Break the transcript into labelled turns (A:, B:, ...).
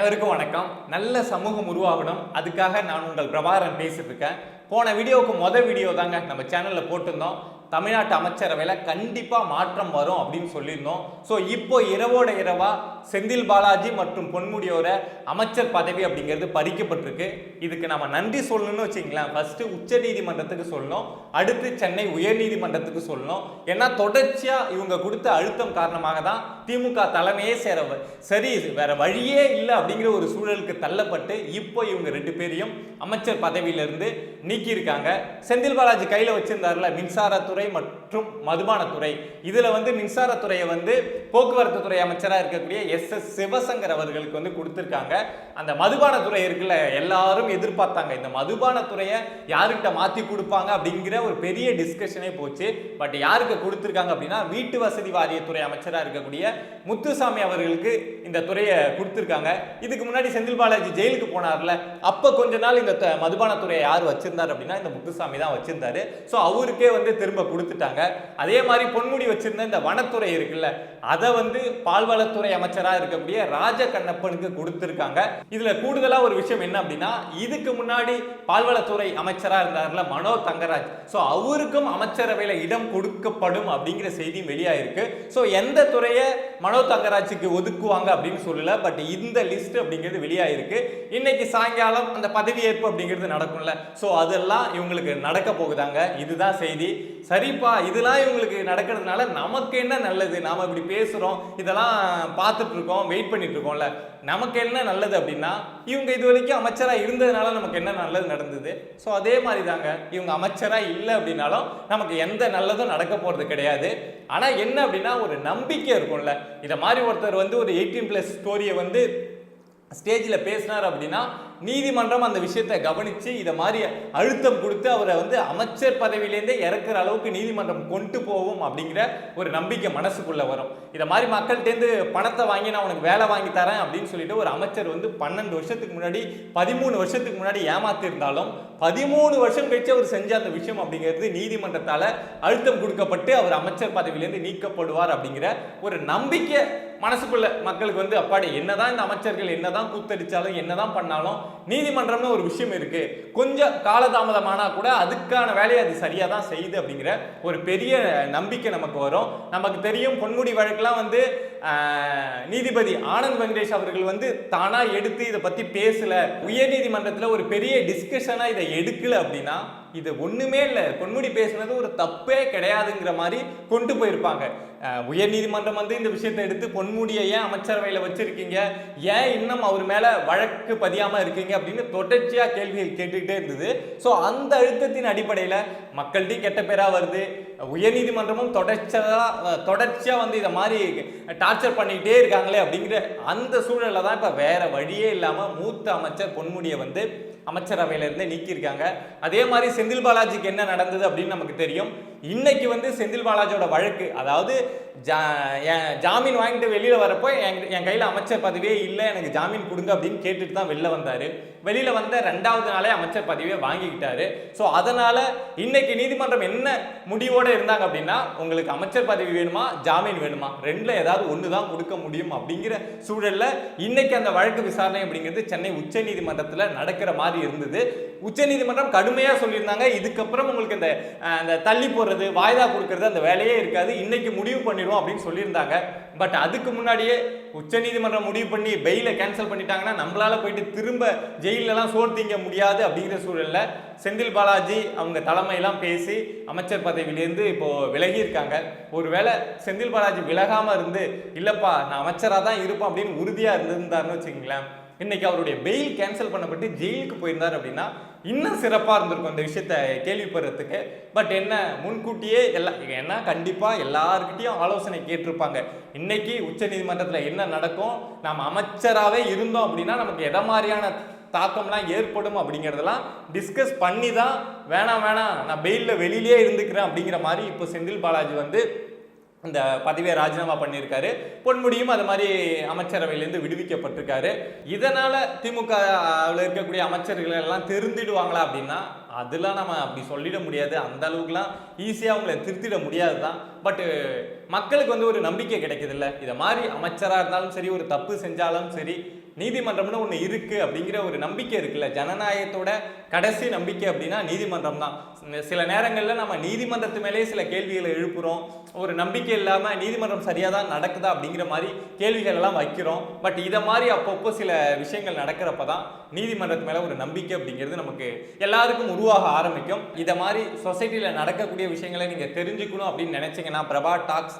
A: அனைவருக்கும் வணக்கம். நல்ல சமூகம் உருவாகணும். அதுக்காக நான் உங்கள் பிரபாகரன் பேசிட்டு இருக்கேன் போன வீடியோவுக்கு மொதல் வீடியோ தாங்க நம்ம சேனலில் போட்டிருந்தோம். தமிழ்நாட்டு அமைச்சரவையில் கண்டிப்பாக மாற்றம் வரும் அப்படின்னு சொல்லியிருந்தோம். ஸோ இப்போ இரவோட இரவா செந்தில் பாலாஜி மற்றும் பொன்முடியோட அமைச்சர் பதவி அப்படிங்கிறது பறிக்கப்பட்டிருக்கு. இதுக்கு நம்ம நன்றி சொல்லணும்னு வச்சுங்களேன் ஃபர்ஸ்ட் உச்ச நீதிமன்றத்துக்கு சொல்லணும். அடுத்து சென்னை உயர்நீதிமன்றத்துக்கு சொல்லணும். ஏன்னா தொடர்ச்சியாக இவங்க கொடுத்த அழுத்தம் காரணமாக தான் திமுக தலைமையே சேர சரி வேற வழியே இல்லை அப்படிங்கிற ஒரு சூழலுக்கு தள்ளப்பட்டு இப்போ இவங்க ரெண்டு பேரையும் அமைச்சர் பதவியிலிருந்து நீக்கியிருக்காங்க. செந்தில் பாலாஜி கையில் வச்சிருந்தார்ல மின்சாரத்துறை மற்றும் மதுபானத்துறை. இதில் வந்து மின்சாரத்துறையை வந்து போக்குவரத்து துறை அமைச்சராக இருக்கக்கூடிய எஸ். எஸ். சிவசங்கர் அவர்களுக்கு வந்து கொடுத்துருக்காங்க. அந்த மதுபானத்துறை இருக்குல்ல எல்லாரும் எதிர்பார்த்தாங்க. இந்த மதுபானத்துறையை யாருக்கிட்ட மாற்றி கொடுப்பாங்க அப்படிங்கிற ஒரு பெரிய டிஸ்கஷனே போச்சு. பட் யாருக்கு கொடுத்துருக்காங்க அப்படின்னா வீட்டு வசதி வாரியத்துறை அமைச்சராக இருக்கக்கூடிய முத்துசாமி அவர்களுக்கு இந்த துறையை கொடுத்துருக்காங்க. இதுக்கு முன்னாடி செந்தில் பாலாஜி ஜெயிலுக்கு போனார்ல. அப்போ கொஞ்ச நாள் இந்த த- மதுபானத்துறையை யார் வச்சிருந்தார் அப்படின்னா இந்த முத்துசாமி தான் வச்சிருந்தாரு. ஸோ அவருக்கே வந்து திரும்ப கொடுத்துட்டாங்க. அதே மாதிரி பொன்முடி வச்சிருந்த இந்த வனத்துறை இருக்குல்ல அதை வந்து பால்வளத்துறை அமைச்சராக இருக்கக்கூடிய ராஜ கண்ணப்பனுக்கு கொடுத்துருக்காங்க. இதில் கூடுதலாக ஒரு விஷயம் என்ன அப்படின்னா இதுக்கு முன்னாடி பால்வளத்துறை அமைச்சராக இருந்தார்ல மனோ தங்கராஜ். ஸோ அவருக்கும் அமைச்சரவையில் இடம் கொடுக்கப்படும் அப்படிங்கிற செய்தியும் வெளியாயிருக்கு. ஸோ எந்த துறையை மனோ தங்கராஜுக்கு ஒதுக்குவாங்க அப்படின்னு சொல்லல பட் இந்த லிஸ்ட் அப்படிங்கிறது வெளியாயிருக்கு. இன்னைக்கு சாயங்காலம் அந்த பதவியேற்பு அப்படிங்கிறது நடக்கும்ல. ஸோ அதெல்லாம் இவங்களுக்கு நடக்க போகுதாங்க. இதுதான் செய்தி. சரிப்பா இதெல்லாம் இவங்களுக்கு நடக்கிறதுனால நமக்கு என்ன நல்லது? நாம் இப்படி பேசுகிறோம் இதெல்லாம் பார்த்துட்ருக்கோம் வெயிட் பண்ணிகிட்ருக்கோம்ல நமக்கு என்ன நல்லது அப்படின்னா இவங்க இது வரைக்கும் அமைச்சராக இருந்ததுனால நமக்கு என்ன நல்லது நடந்தது? ஸோ அதே மாதிரி தாங்க இவங்க அமைச்சராக இல்லை அப்படின்னாலும் நமக்கு எந்த நல்லதும் நடக்க போகிறது கிடையாது. ஆனால் என்ன அப்படின்னா ஒரு நம்பிக்கை இருக்கும்ல. இதை மாதிரி ஒருத்தர் வந்து ஒரு எயிட்டீன் ப்ளஸ் ஸ்டோரியை வந்து ஸ்டேஜில் பேசினார் அப்படின்னா நீதிமன்றம் அந்த விஷயத்தை கவனித்து இதை மாதிரி அழுத்தம் கொடுத்து அவரை வந்து அமைச்சர் பதவியிலேருந்தே இறக்குற அளவுக்கு நீதிமன்றம் கொண்டு போகும் அப்படிங்கிற ஒரு நம்பிக்கை மனசுக்குள்ளே வரும். இதை மாதிரி மக்கள்கிட்டேருந்து பணத்தை வாங்கி நான் உனக்கு வேலை வாங்கி தரேன் அப்படின்னு சொல்லிட்டு ஒரு அமைச்சர் வந்து பன்னெண்டு வருஷத்துக்கு முன்னாடி பதிமூணு வருஷத்துக்கு முன்னாடி ஏமாத்திருந்தாலும் பதிமூணு வருஷம் கழிச்சு அவர் செஞ்ச அந்த விஷயம் அப்படிங்கிறது நீதிமன்றத்தால் அழுத்தம் கொடுக்கப்பட்டு அவர் அமைச்சர் பதவியிலேருந்து நீக்கப்படுவார் அப்படிங்கிற ஒரு நம்பிக்கை மனசுக்குள்ள மக்களுக்கு வந்து அப்பாடி என்னதான் இந்த அமைச்சர்கள் என்னதான் கூத்தடிச்சாலும் என்னதான் பண்ணாலும் நீதிமன்றம்னு ஒரு விஷயம் இருக்கு. கொஞ்சம் காலதாமதமானா கூட அதுக்கான வேலையை அது சரியா தான் செய்யுது அப்படிங்கிற ஒரு பெரிய நம்பிக்கை நமக்கு வரும். நமக்கு தெரியும் பொன்முடி வழக்கெல்லாம் வந்து நீதிபதி ஆனந்த் வெங்கடேஷ் அவர்கள் வந்து தானாக எடுத்து இதை பற்றி பேசலை. உயர்நீதிமன்றத்தில் ஒரு பெரிய டிஸ்கஷனாக இதை எடுக்கல அப்படின்னா இது ஒன்றுமே இல்லை. பொன்முடி பேசுனது ஒரு தப்பே கிடையாதுங்கிற மாதிரி கொண்டு போயிருப்பாங்க. உயர்நீதிமன்றம் உயர் நீதிமன்றம் வந்து இந்த விஷயத்தை எடுத்து பொன்முடியை ஏன் அமைச்சரவையில் வச்சுருக்கீங்க? ஏன் இன்னும் அவர் மேலே வழக்கு பதியாமல் இருக்கீங்க அப்படின்னு தொடர்ச்சியாக கேள்விகள் கேட்டுக்கிட்டே இருந்தது. ஸோ அந்த அழுத்தத்தின் அடிப்படையில் மக்கள்கிட்டையும் கெட்ட பேராக வருது. உயர்நீதிமன்றமும் தொடர்ச்சியாக தொடர்ச்சியாக வந்து இதை மாதிரி டார்ச்சர் பண்ணிக்கிட்டே இருக்காங்களே அப்படிங்கிற அந்த சூழலில் தான் இப்போ வேறு வழியே இல்லாமல் மூத்த அமைச்சர் பொன்முடியை வந்து அமைச்சரவையிலேருந்து நீக்கியிருக்காங்க. அதே மாதிரி செந்தில் பாலாஜிக்கு என்ன நடந்தது அப்படின்னு நமக்கு தெரியும். இன்னைக்கு வந்து செந்தில் பாலாஜியோட வழக்கு அதாவது ஜா என் ஜாமீன் வாங்கிட்டு வெளியில் வரப்போ என் என் கையில் அமைச்சர் பதவியே இல்லை எனக்கு ஜாமீன் கொடுங்க அப்படின்னு கேட்டுட்டு தான் வெளில வந்தார். வெளியில் வந்த ரெண்டாவது நாளே அமைச்சர் பதவியை வாங்கிக்கிட்டாரு. ஸோ அதனால் இன்னைக்கு நீதிமன்றம் என்ன முடிவோடு இருந்தாங்க அப்படின்னா உங்களுக்கு அமைச்சர் பதவி வேணுமா ஜாமீன் வேணுமா? ரெண்டில் ஏதாவது ஒன்று தான் கொடுக்க முடியும் அப்படிங்கிற சூழல்ல இன்னைக்கு அந்த வழக்கு விசாரணை அப்படிங்கிறது சென்னை உச்ச நீதிமன்றத்தில் நடக்கிற மாதிரி இருந்தது. உச்ச நீதிமன்றம் சொல்லியிருந்தாங்க. இதுக்கப்புறம் உங்களுக்கு இந்த அந்த தள்ளி போடுறது வாய்தா கொடுக்கறது அந்த வேலையே இருக்காது. இன்னைக்கு முடிவு பண்ணிடுவோம் அப்படின்னு சொல்லியிருந்தாங்க. பட் அதுக்கு முன்னாடியே உச்ச நீதிமன்றம் முடிவு பண்ணி பெயிலை கேன்சல் பண்ணிட்டாங்கன்னா நம்மளால போயிட்டு திரும்ப ஜெயிலெலாம் சோர் திங்க முடியாது அப்படிங்கிற சூழலில் செந்தில் பாலாஜி அவங்க தலைமையெல்லாம் பேசி அமைச்சர் பதவியிலேருந்து இப்போது விலகியிருக்காங்க. ஒருவேளை செந்தில் பாலாஜி விலகாமல் இருந்து இல்லைப்பா நான் அமைச்சராக தான் இருப்பேன் அப்படின்னு உறுதியாக இருந்திருந்தாருன்னு வச்சுக்கங்களேன். இன்னைக்கு அவருடைய பெயில் கேன்சல் பண்ணப்பட்டு ஜெயிலுக்கு போயிருந்தார் அப்படின்னா இன்னும் சிறப்பாக இருந்திருக்கும் இந்த விஷயத்த கேள்விப்படுறதுக்கு. பட் என்ன முன்கூட்டியே எல்லா ஏன்னா கண்டிப்பாக எல்லாருக்கிட்டையும் ஆலோசனை கேட்டிருப்பாங்க. இன்னைக்கு உச்சநீதிமன்றத்தில் என்ன நடக்கும்? நாம் அமைச்சராகவே இருந்தோம் அப்படின்னா நமக்கு எதை மாதிரியான தாக்கம்லாம் ஏற்படும் அப்படிங்கிறதெல்லாம் டிஸ்கஸ் பண்ணி தான் வேணாம் வேணாம் நான் பெயிலில் வெளியிலே இருந்துக்கிறேன் அப்படிங்கிற மாதிரி இப்போ செந்தில் பாலாஜி வந்து இந்த பதவியை ராஜினாமா பண்ணியிருக்காரு. பொன்முடியும் அது மாதிரி அமைச்சரவையிலேருந்து விடுவிக்கப்பட்டிருக்காரு. இதனால் திமுகவில் இருக்கக்கூடிய அமைச்சர்கள் எல்லாம் திருந்திடுவாங்களா அப்படின்னா அதெல்லாம் நம்ம அப்படி சொல்லிட முடியாது. அந்த அளவுக்குலாம் ஈஸியாக அவங்கள திருத்திட முடியாது தான் பட்டு மக்களுக்கு வந்து ஒரு நம்பிக்கை கிடைக்குது இல்லை இதை மாதிரி அமைச்சராக இருந்தாலும் சரி ஒரு தப்பு செஞ்சாலும் சரி நீதிமன்றம்னு ஒன்று இருக்குது அப்படிங்கிற ஒரு நம்பிக்கை இருக்குல்ல? ஜனநாயகத்தோட கடைசி நம்பிக்கை அப்படின்னா நீதிமன்றம் தான். சில நேரங்களில் நம்ம நீதிமன்றத்து மேலேயே சில கேள்விகளை எழுப்புகிறோம் ஒரு நம்பிக்கை இல்லாமல் நீதிமன்றம் சரியாக தான் நடக்குதா அப்படிங்கிற மாதிரி கேள்விகள் எல்லாம் வைக்கிறோம். பட் இதை மாதிரி அப்பப்போ சில விஷயங்கள் நடக்கிறப்ப தான் நீதிமன்றத்து மேலே ஒரு நம்பிக்கை அப்படிங்கிறது நமக்கு எல்லாருக்கும் உருவாக ஆரம்பிக்கும். இதை மாதிரி சொசைட்டியில் நடக்கக்கூடிய விஷயங்களை நீங்கள் தெரிஞ்சுக்கணும் அப்படின்னு நினச்சிங்கன்னா பிரபா டாக்ஸ்